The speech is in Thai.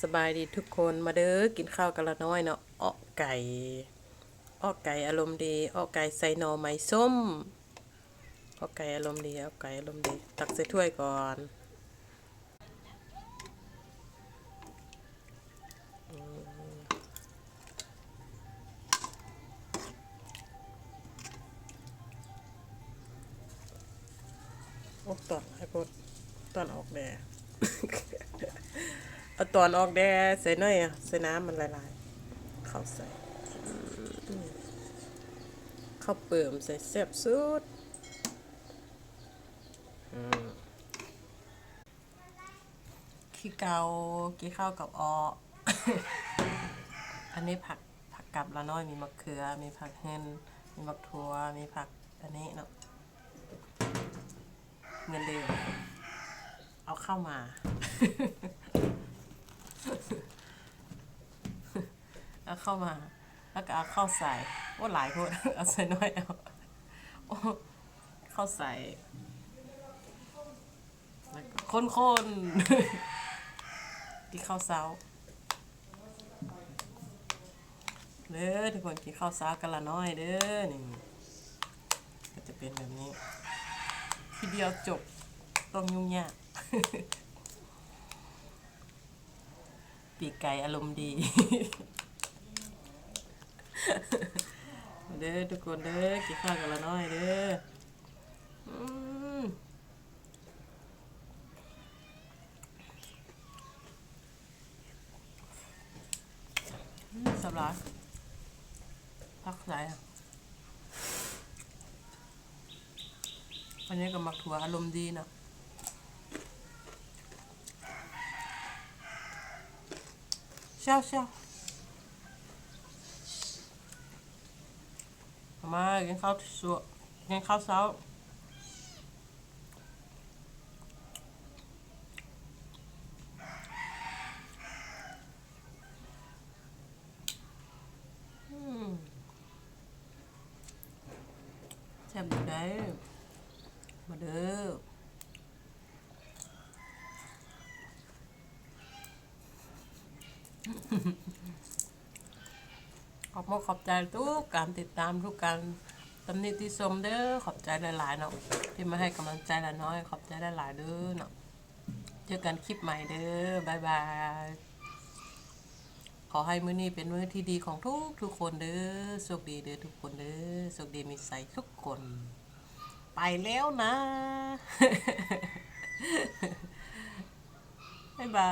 สบายดีทุกคนมาเด้อกินข้าวกันละน้อยเนาะอ้อไก่อ้อไก่อารมณ์ดีอ้อไก่ใส่หน่อไม้ส้มอ้อไก่อารมณ์ดีอ้อไก่อารมณ์ดี ตักใส่ถ้วยก่อนอืมโอ้ตอนให้พดตอนออกแดด เอาตอนออกแดดใส่หน่อยอะใส่น้ำมันละลายเข้าใส่ข้าวเปิ่มใส่แซ่บสุดอืมขี้เกากี่ข้าวกับอออันนี้ผักผักกับละน้อยมีมะเขือ มีผักเฮนมีมะทั่วมีผักอันนี้เนาะเงินเดือนเอาเข้ามา เอาเข้ามา แล้วก็เอาเข้าใส่ว่าหลายคนเอาใส่น้อยเอาโอ้เข้าใส่แล้วก็คนๆกินข้าวเช้าเด้อทุกคนกินข้าวเช้ากันละน้อยเด้อนี่ก็จะเป็นแบบนี้ ทีเดียวจบต้องยุ่งยาก ปีกไก่อารมณ์ดี เด้อทุกคนเด้อกินข้าวกันละน้อยเด้ออืมอืมสบายพักใส่อะอันนี้ก็มักถั่วอารมณ์ดีเนาะ ช่าเช่าเอามากินข้าวสัวกินข้าวเช้าแซ่บได้มาเด้อ ขอบคุณขอบใจทุกการติดตามทุกการตำหนิที่ชมเด้อขอบใจหลายๆเนาะที่มาให้กำลังใจละน้อย ขอบใจหลายๆเด้อเนาะเจอกันคลิปใหม่เด้อบายบายขอให้มื้อนี้เป็นมื้อที่ดีของทุกทุกคนเด้อโชคดีเด้อทุกคนเด้อโชคดีมีใสทุกคน ไปแล้วนะ บ๊ายบาย